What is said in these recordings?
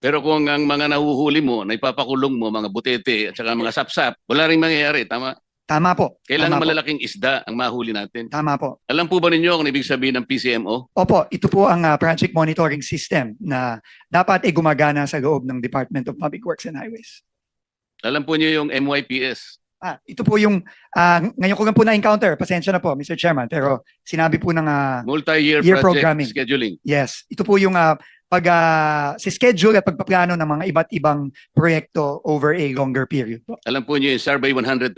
Pero kung ang mga nahuhuli mo, na ipapakulong mo, mga butete at saka mga sapsap, wala rin mangyayari. Tama? Tama po. Kailangan Tama po. malalaking isda ang mahuli natin. Tama po. Alam po ba ninyo kung ibig sabihin ng PCMO? Opo, ito po ang ah, project monitoring system na dapat ay gumagana sa loob ng Department of Public Works and Highways. Alam po niyo yung MYPS? Ah, ito po yung ah, ngayon ko lang po na-encounter. Pasensya na po, Mr. Chairman, pero sinabi po ng ah, Multi-year Year project programming. scheduling. yes, ito po yung ah, pag ah, si schedule at pagpaplano ng mga iba't ibang proyekto over a longer period po. Alam po niyo yung Survey 123.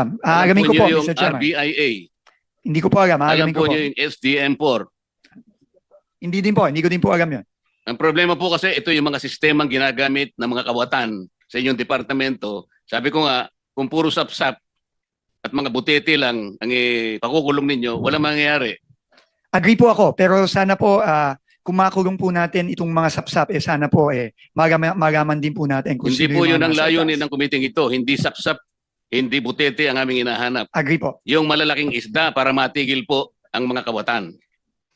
Um, Alam aagamin ko po, yung Mr. Chairman. RBIA. Hindi ko po alam, Alam po po. niyo yung SDM4. Hindi din po, hindi ko din po alam yun. Ang problema po kasi ito yung mga sistemang ginagamit ng mga kawatan sa inyong departamento. Sabi ko nga, kung puro sapsap at mga butete lang ang ipakukulong ninyo, walang mangyayari. Agree po ako, pero sana po ah, kung makulong po natin itong mga sapsap, eh sana po eh magama- magaman din po natin kung Hindi po yun ang layunin ng kumiting ito. Hindi sapsap, hindi butete ang aming hinahanap. Agree po. Yung malalaking isda para matigil po ang mga kawatan.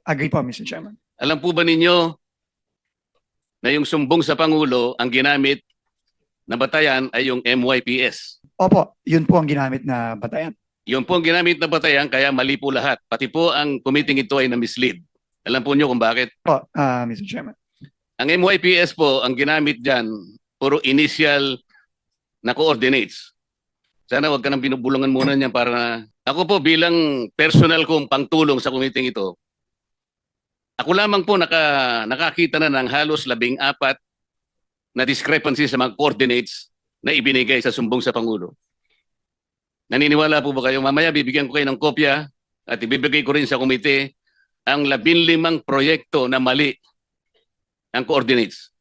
Agree po, Mr. Chairman. Alam po ba ninyo na yung sumbong sa Pangulo ang ginamit na batayan ay yung MYPS? Opo, yun po ang ginamit na batayan. Yun po ang ginamit na batayan kaya mali po lahat. Pati po ang committee ito ay na-mislead. Alam po nyo kung bakit? Po, ah, Mr. Chairman. Ang MYPS po, ang ginamit dyan, puro initial na coordinates. Sana wag ka nang binubulungan muna niyan para na... Ako po bilang personal kong pangtulong sa committee ito, ako lamang po naka, nakakita na ng halos labing apat na discrepancy sa mga coordinates na ibinigay sa sumbong sa Pangulo. Naniniwala po ba kayo? Mamaya bibigyan ko kayo ng kopya at ibibigay ko rin sa komite ang labinlimang proyekto na mali ang coordinates.